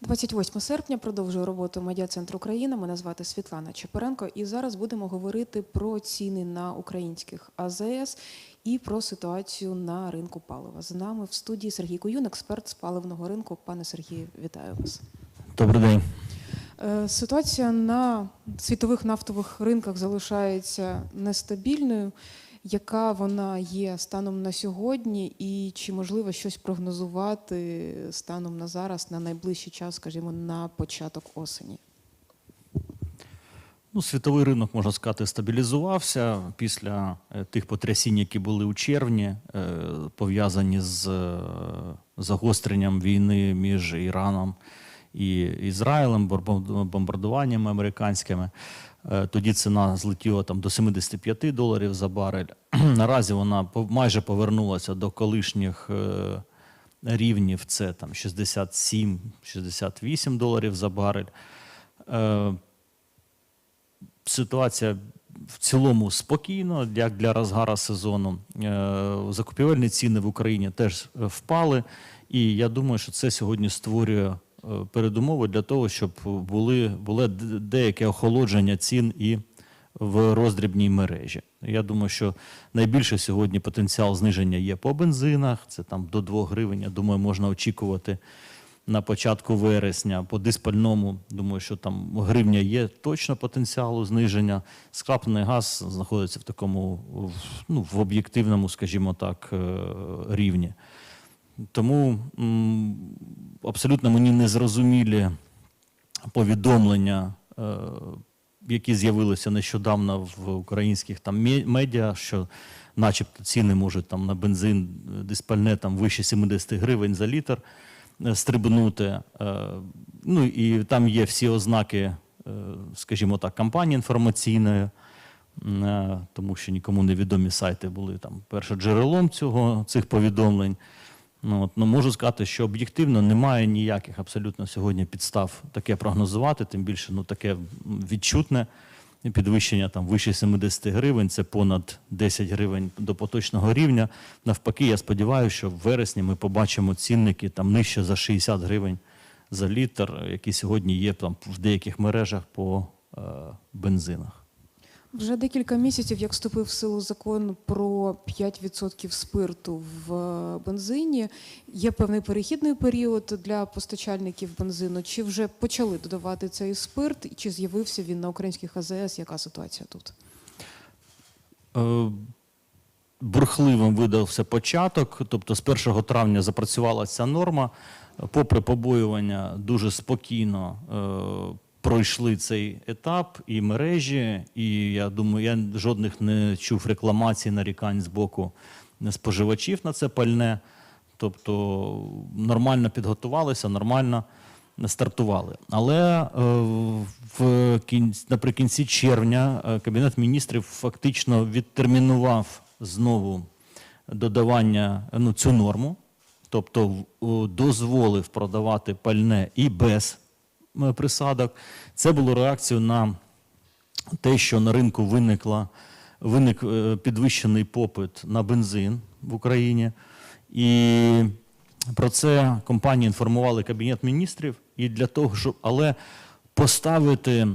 28 серпня продовжує роботу медіа-центр Україна. Мене звати Світлана Чепаренко, і зараз будемо говорити про ціни на українських АЗС і про ситуацію на ринку палива. З нами в студії Сергій Куюн, експерт з паливного ринку. Пане Сергію, вітаю вас. Добрий день. Е, Ситуація на світових нафтових ринках залишається нестабільною. Яка вона є станом на сьогодні, і чи можливо щось прогнозувати станом на зараз, на найближчий час, скажімо, на початок осені? Ну, світовий ринок, можна сказати, стабілізувався після е, тих потрясінь, які були у червні, е, пов'язані з е, загостренням війни між Іраном і Ізраїлем, бомбарду- бомбардуваннями американськими. Е, Тоді ціна злетіла там до 75 доларів за барель. Наразі вона майже повернулася до колишніх е, рівнів. Це там 67-68 доларів за барель. Е, ситуація в цілому спокійно, як для розгара сезону. Закупівельні ціни в Україні теж впали, і я думаю, що це сьогодні створює передумови для того, щоб були, було деяке охолодження цін і в роздрібній мережі. Я думаю, що найбільше сьогодні потенціал зниження є по бензинах, це там до 2 гривень. Я думаю, можна очікувати на початку вересня. По диспальному, думаю, що там гривня є точно потенціалу зниження. Скраплений газ знаходиться в такому ну, в об'єктивному, скажімо так, е, рівні. Тому абсолютно мені незрозумілі повідомлення, е, які з'явилися нещодавно в українських там медіа, що начебто ціни можуть там на бензин е, диспальне там вище 70 гривень за літр е, стрибнути. Ну і там є всі ознаки, скажімо так, кампанії інформаційної. Тому що нікому невідомі сайти були там першоджерелом цього цих повідомлень. Ну, от, ну, можу сказати, що об'єктивно немає ніяких абсолютно сьогодні підстав таке прогнозувати, тим більше ну, таке відчутне підвищення там вище 70 гривень, це понад 10 гривень до поточного рівня. Навпаки, я сподіваюся, що в вересні ми побачимо цінники там нижче за 60 гривень за літр, які сьогодні є там в деяких мережах по е, бензинах. Вже декілька місяців, як вступив в силу закон про 5% спирту в е, бензині, є певний перехідний період для постачальників бензину. Чи вже почали додавати цей спирт, чи з'явився він на українських АЗС? Яка ситуація тут? Е, бурхливим видався початок, тобто з 1 травня запрацювала ця норма. Попри побоювання, дуже спокійно е, пройшли цей етап і мережі, і я думаю, я жодних не чув рекламацій, нарікань з боку споживачів на це пальне. Тобто нормально підготувалися, нормально стартували. Але е, в кінці, наприкінці червня е, Кабінет міністрів фактично відтермінував знову додавання ну, цю норму, тобто дозволив продавати пальне і без присадок. Це було реакцією на те, що на ринку виникла, виник е, підвищений попит на бензин в Україні. І про це компанії інформували Кабінет міністрів. І для того, щоб але поставити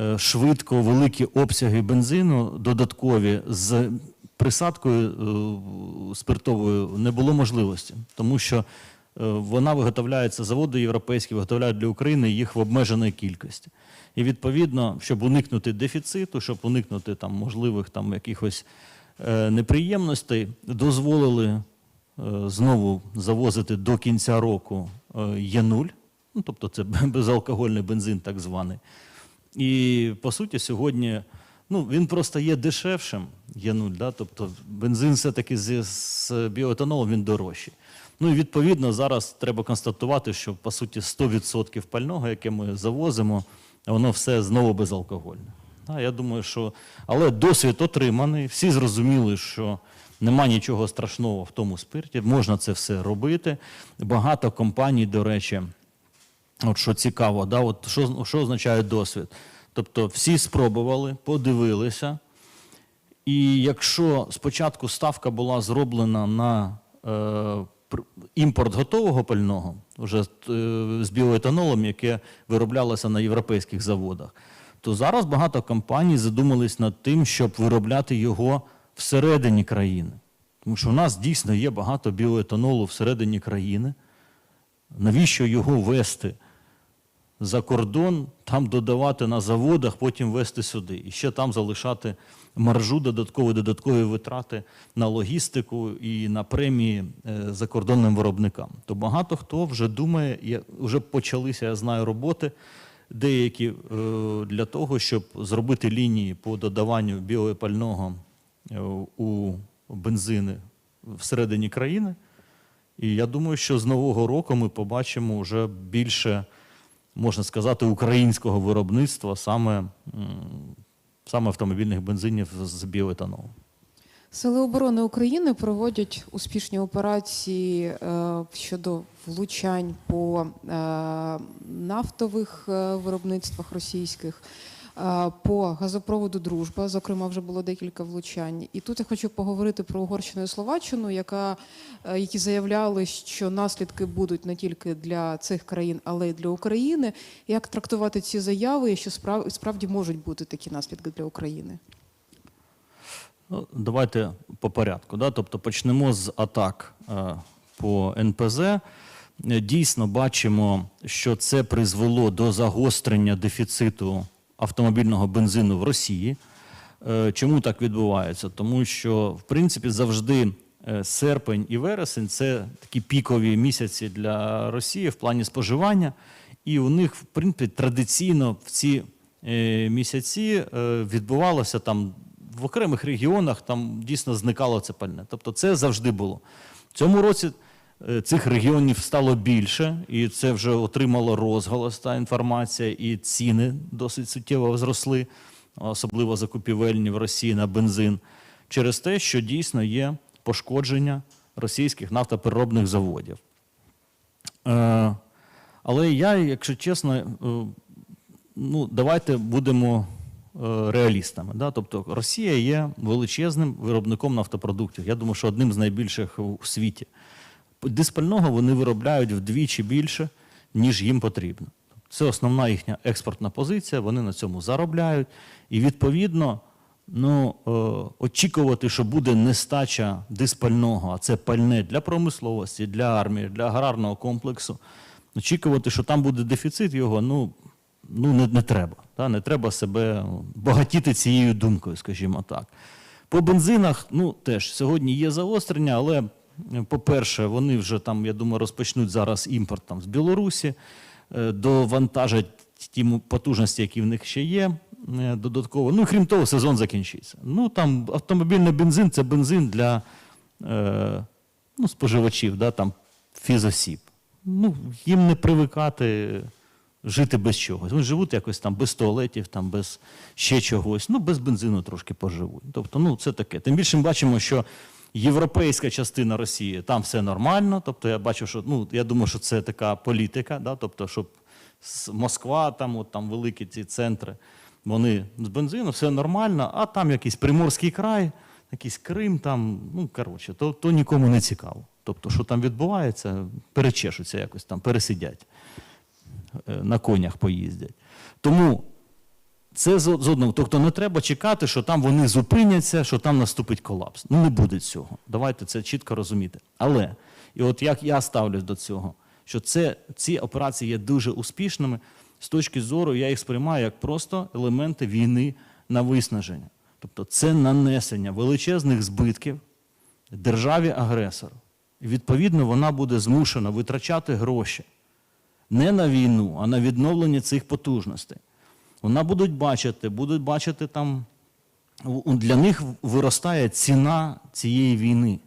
е, швидко великі обсяги бензину додаткові з присадкою е, спиртовою не було можливості, тому що вона виготовляється, заводи європейські виготовляють для України їх в обмеженої кількості. І відповідно, щоб уникнути дефіциту, щоб уникнути там можливих там якихось е, неприємностей, дозволили е, знову завозити до кінця року е, Є0, ну, тобто це безалкогольний бензин, так званий. І по суті, сьогодні ну, він просто є дешевшим, Є0, да? тобто бензин все-таки з, з біоетанолом він дорожчий. Ну і відповідно зараз треба констатувати, що по суті 100% пального, яке ми завозимо, воно все знову безалкогольне. Да, я думаю, що але досвід отриманий, всі зрозуміли, що нема нічого страшного в тому спирті, можна це все робити. Багато компаній, до речі, От що цікаво, да, от що, що означає досвід? Тобто всі спробували, подивилися, і якщо спочатку ставка була зроблена на е, імпорт готового пального вже е, з біоетанолом, яке вироблялося на європейських заводах, то зараз багато компаній задумались над тим, щоб виробляти його всередині країни. Тому що у нас дійсно є багато біоетанолу всередині країни. Навіщо його вести за кордон, там додавати на заводах, потім вести сюди. І ще там залишати маржу додаткові, додаткові витрати на логістику і на премії е, закордонним виробникам. То багато хто вже думає, вже почалися, я знаю, роботи деякі е, для того, щоб зробити лінії по додаванню біопального е, у бензини всередині країни. І я думаю, що з нового року ми побачимо вже більше, можна сказати, українського виробництва саме, саме автомобільних бензинів з біоетанолом. Сили оборони України проводять успішні операції е, щодо влучань по е, нафтових е, виробництвах російських, по газопроводу Дружба. Зокрема, вже було декілька влучань. І тут я хочу поговорити про Угорщину і Словаччину, яка, е, які заявляли, що наслідки будуть не тільки для цих країн, але й для України. Як трактувати ці заяви, і що справ- справді можуть бути такі наслідки для України? Ну, давайте по порядку. Да? Тобто почнемо з атак е, по НПЗ. Дійсно бачимо, що це призвело до загострення дефіциту автомобільного бензину в Росії. Е, Чому так відбувається? Тому що, в принципі, завжди е, серпень і вересень це такі пікові місяці для Росії в плані споживання. І у них, в принципі, традиційно в ці е, місяці відбувалося там в окремих регіонах, там дійсно зникало це пальне. Тобто це завжди було. В цьому році цих регіонів стало більше, і це вже отримало розголос та інформація, і ціни досить суттєво зросли, особливо закупівельні в Росії на бензин, через те, що дійсно є пошкодження російських нафтопереробних заводів. Е, Але я, якщо чесно, е, ну, давайте будемо е, реалістами. Да? Тобто Росія є величезним виробником нафтопродуктів. Я думаю, що одним з найбільших у світі. Диспального вони виробляють вдвічі більше, ніж їм потрібно. Це основна їхня експортна позиція, вони на цьому заробляють. І відповідно, ну, е, очікувати, що буде нестача диспального, а це пальне для промисловості, для армії, для аграрного комплексу. Очікувати, що там буде дефіцит його, ну, ну не, не треба. Та? Не треба себе багатіти цією думкою, скажімо так. По бензинах, ну теж сьогодні є загострення, але, по-перше, вони вже там, я думаю, розпочнуть зараз імпорт там, з Білорусі, е, довантажать ті потужності, які в них ще є. е, Додатково. Ну, крім того, сезон закінчиться. Ну, там автомобільний бензин це бензин для е, ну, споживачів, да, там, фізосіб. Ну, їм не привикати жити без чогось. Вони живуть якось там без туалетів, там, без ще чогось, ну, без бензину трошки поживуть. Тобто, ну, це таке. Тим більше ми бачимо, що європейська частина Росії, там все нормально. Тобто, я бачу, що ну, я думаю, що це така політика, да? тобто, щоб Москва, там, от, там великі ці центри, вони з бензину, все нормально, а там якийсь Приморський край, якийсь Крим, там, ну, коротше, то, то нікому не цікаво. Тобто, що там відбувається, перечешуться якось там, пересидять, е, на конях поїздять. Тому це з одного. Тобто не треба чекати, що там вони зупиняться, що там наступить колапс. Ну не буде цього. Давайте це чітко розуміти. Але, і от як я ставлюсь до цього, що це, ці операції є дуже успішними, з точки зору я їх сприймаю як просто елементи війни на виснаження. Тобто це нанесення величезних збитків державі-агресору. Відповідно вона буде змушена витрачати гроші не на війну, а на відновлення цих потужностей. Вона будуть бачити, будуть бачити там, для них виростає ціна цієї війни.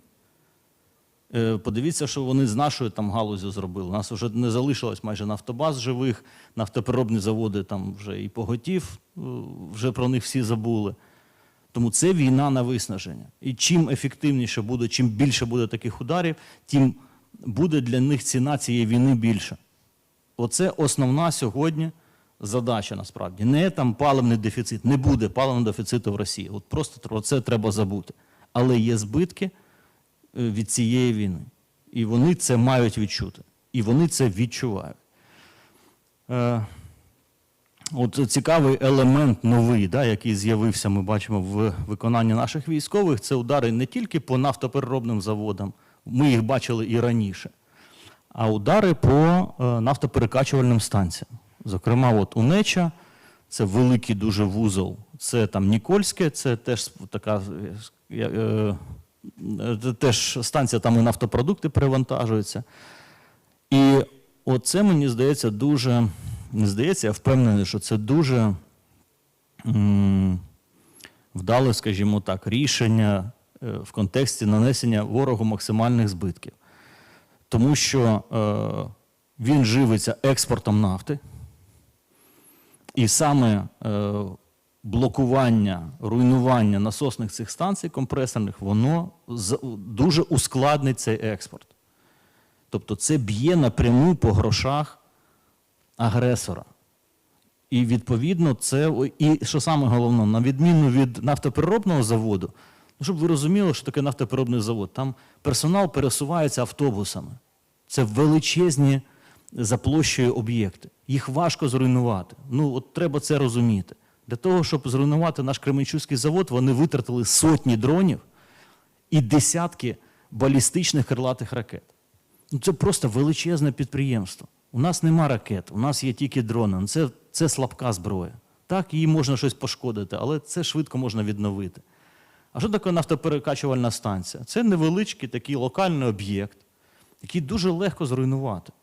Е, Подивіться, що вони з нашою там галузю зробили. У нас вже не залишилось майже нафтобаз живих, нафтопереробні заводи там вже і поготів, е, вже про них всі забули. Тому це війна на виснаження. І чим ефективніше буде, чим більше буде таких ударів, тим буде для них ціна цієї війни більша. Оце основна сьогодні задача насправді. Не там паливний дефіцит, не буде паливного дефіциту в Росії. От просто про це треба забути. Але є збитки е, від цієї війни. І вони це мають відчути. І вони це відчувають. Е, От цікавий елемент новий, да, який з'явився, ми бачимо в виконанні наших військових, це удари не тільки по нафтопереробним заводам, ми їх бачили і раніше, а удари по е, нафтоперекачувальним станціям. Зокрема, от Унеча, це великий дуже вузол, це там Нікольське, це теж така е, е, теж станція, там і нафтопродукти перевантажуються. І оце мені здається дуже, не здається, я впевнений, що це дуже м, вдале, скажімо так, рішення е, в контексті нанесення ворогу максимальних збитків. Тому що е, він живиться експортом нафти, і саме е, блокування, руйнування насосних цих станцій компресорних, воно дуже ускладнить цей експорт. Тобто це б'є напряму по грошах агресора. І відповідно це, і що саме головне, на відміну від нафтопереробного заводу, ну, щоб ви розуміли, що таке нафтопереробний завод, там персонал пересувається автобусами. Це величезні за площею об'єкти. Їх важко зруйнувати. Ну, от треба це розуміти. Для того, щоб зруйнувати наш Кременчуцький завод, вони витратили сотні дронів і десятки балістичних крилатих ракет. Ну, це просто величезне підприємство. У нас нема ракет, у нас є тільки дрони. Ну, Це, це слабка зброя. Так, її можна щось пошкодити, але це швидко можна відновити. А що таке нафтоперекачувальна станція? Це невеличкий такий локальний об'єкт, який дуже легко зруйнувати.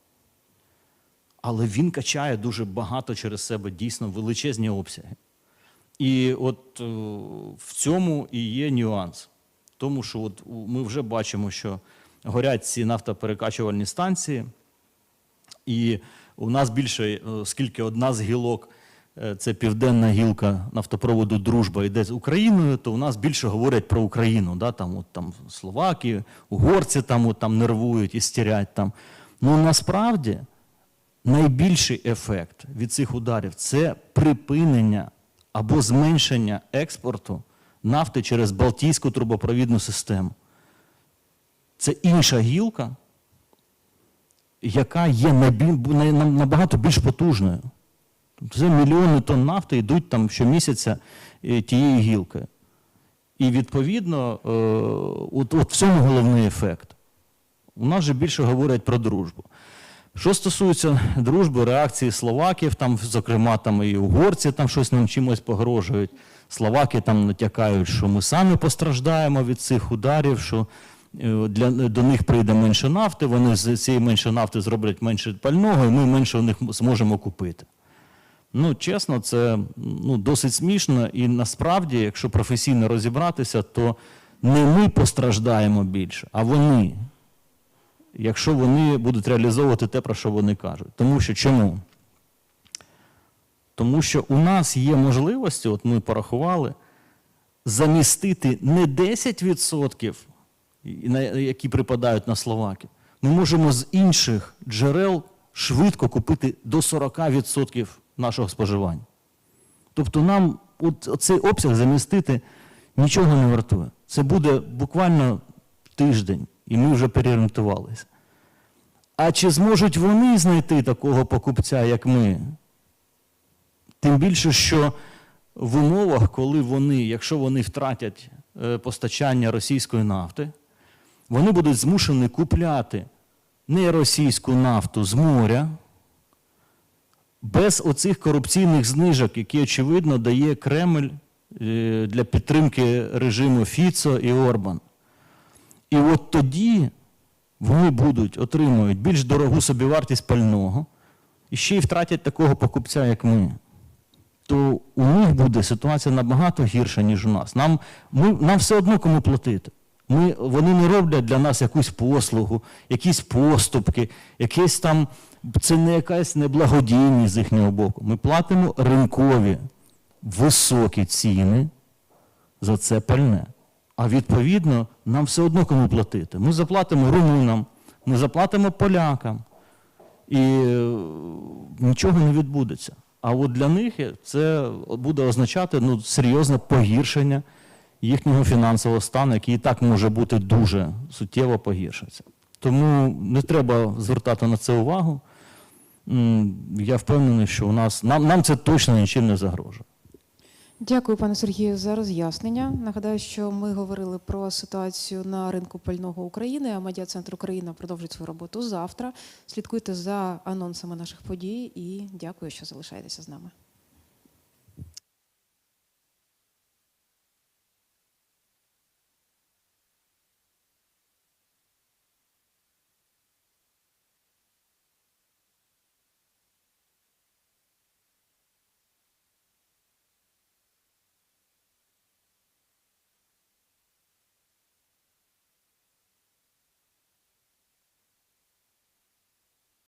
Але він качає дуже багато через себе дійсно величезні обсяги. І от е, в цьому і є нюанс. Тому що от ми вже бачимо, що горять ці нафтоперекачувальні станції, і у нас більше, е, оскільки одна з гілок е, це південна гілка нафтопроводу Дружба йде з Україною, то у нас більше говорять про Україну. Да? Там, от, там словаки, угорці там, от, там нервують і стірять там. Ну насправді найбільший ефект від цих ударів це припинення або зменшення експорту нафти через Балтійську трубопровідну систему. Це інша гілка, яка є набагато більш потужною. Тобто це мільйони тонн нафти йдуть там щомісяця е, тією гілкою. І відповідно, е, от, от в цьому головний ефект. У нас же більше говорять про дружбу. Що стосується дружби, реакції словаків, там, зокрема, там і угорці там щось нам чимось погрожують. Словаки там натякають, що ми самі постраждаємо від цих ударів, що е, для, до них прийде менше нафти, вони з цієї менше нафти зроблять менше пального, і ми менше у них зможемо купити. Ну, чесно, це ну, досить смішно, і насправді, якщо професійно розібратися, то не ми постраждаємо більше, а вони якщо вони будуть реалізовувати те, про що вони кажуть. Тому що чому? Тому що у нас є можливості, от ми порахували, замістити не 10%, які припадають на Словаків. Ми можемо з інших джерел швидко купити до 40% нашого споживання. Тобто нам от цей обсяг замістити нічого не вартує. Це буде буквально тиждень, і ми вже переорієнтувалися. А чи зможуть вони знайти такого покупця, як ми? Тим більше, що в умовах, коли вони, якщо вони втратять е, постачання російської нафти, вони будуть змушені купляти не російську нафту з моря, без оцих корупційних знижок, які, очевидно, дає Кремль е, для підтримки режиму Фіцо і Орбан. І от тоді вони будуть отримують більш дорогу собівартість пального і ще й втратять такого покупця, як ми. То у них буде ситуація набагато гірша, ніж у нас. Нам, ми, нам все одно кому платити. Ми, вони не роблять для нас якусь послугу, якісь поступки, якесь там, це не якась неблагодійність з їхнього боку. Ми платимо ринкові високі ціни за це пальне. А відповідно, нам все одно кому платити. Ми заплатимо румунам, ми заплатимо полякам, і е, нічого не відбудеться. А от для них це буде означати ну, серйозне погіршення їхнього фінансового стану, який і так може бути дуже суттєво погіршиться. Тому не треба звертати на це увагу. Я впевнений, що у нас нам, нам це точно нічим не загрожує. Дякую, пане Сергію, за роз'яснення. Нагадаю, що ми говорили про ситуацію на ринку пального України, а медіа центр Україна продовжить свою роботу завтра. Слідкуйте за анонсами наших подій і дякую, що залишаєтеся з нами.